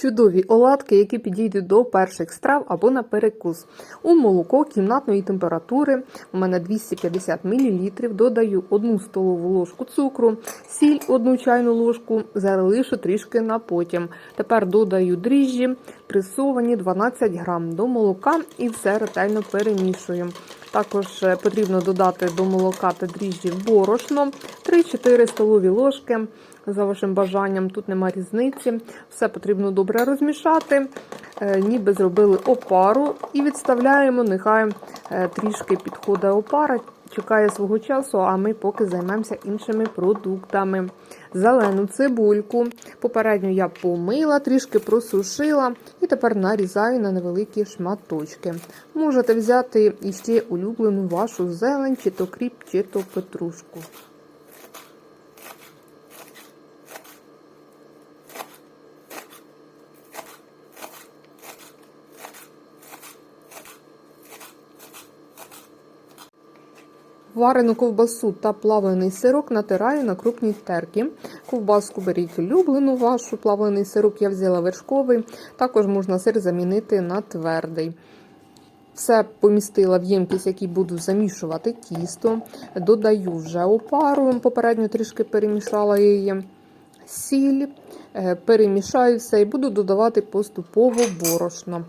Чудові оладки, які підійдуть до перших страв або на перекус. У молоко кімнатної температури у мене 250 мл, додаю 1 столову ложку цукру, сіль 1 чайну ложку, залишу трішки на потім. Тепер додаю дріжджі, пресовані 12 грам до молока і все ретельно перемішую. Також е, потрібно додати до молока та дріжджі борошно 3-4 столові ложки. За вашим бажанням, тут нема різниці. Все потрібно добре розмішати, е, ніби зробили опару і відставляємо. Нехай е, трішки підходить опара, чекає свого часу, а ми поки займемося іншими продуктами. Зелену цибульку. Попередньо я помила, трішки просушила і тепер нарізаю на невеликі шматочки. Можете взяти іще улюблену вашу зелень, чи то кріп, чи то петрушку. Варену ковбасу та плавлений сирок натираю на крупній терці. Ковбаску беріть улюблену вашу, плавлений сирок я взяла вершковий. Також можна сир замінити на твердий. Все помістила в ємкість, який буду замішувати тісто. Додаю вже опару, попередньо трішки перемішала її. Сіль, е, перемішаю все і буду додавати поступово борошно.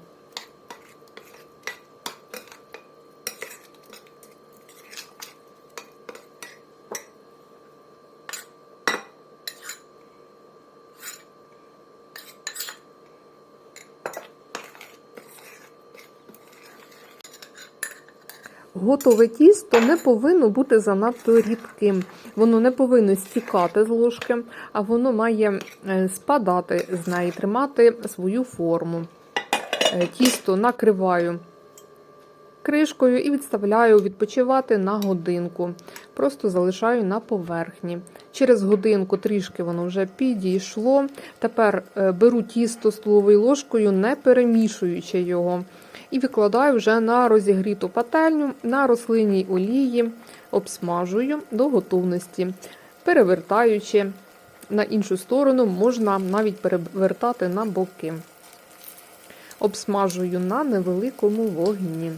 Готове тісто не повинно бути занадто рідким. Воно не повинно стікати з ложки, а воно має е, спадати з неї, тримати свою форму. Е, Тісто накриваю кришкою і відставляю відпочивати на годинку. Просто залишаю на поверхні. Через годинку трішки воно вже підійшло. Тепер е, беру тісто столовою ложкою, не перемішуючи його. І викладаю вже на розігріту пательню на рослинній олії, обсмажую до готовності, перевертаючи на іншу сторону, можна навіть перевертати на боки. Обсмажую на невеликому вогні.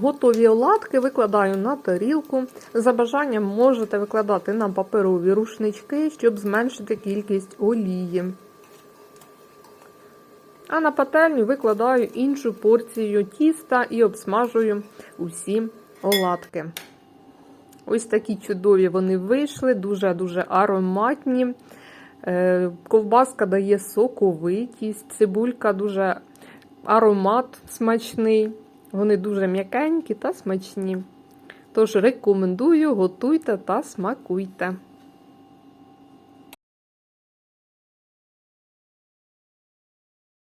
Готові оладки викладаю на тарілку. За бажанням можете викладати на паперові рушнички, щоб зменшити кількість олії. А на пательню викладаю іншу порцію тіста і обсмажую усі оладки. Ось такі чудові вони вийшли, дуже-дуже ароматні. Е, ковбаска дає соковитість, цибулька дуже аромат смачний. Вони дуже м'якенькі та смачні. Тож рекомендую, готуйте та смакуйте.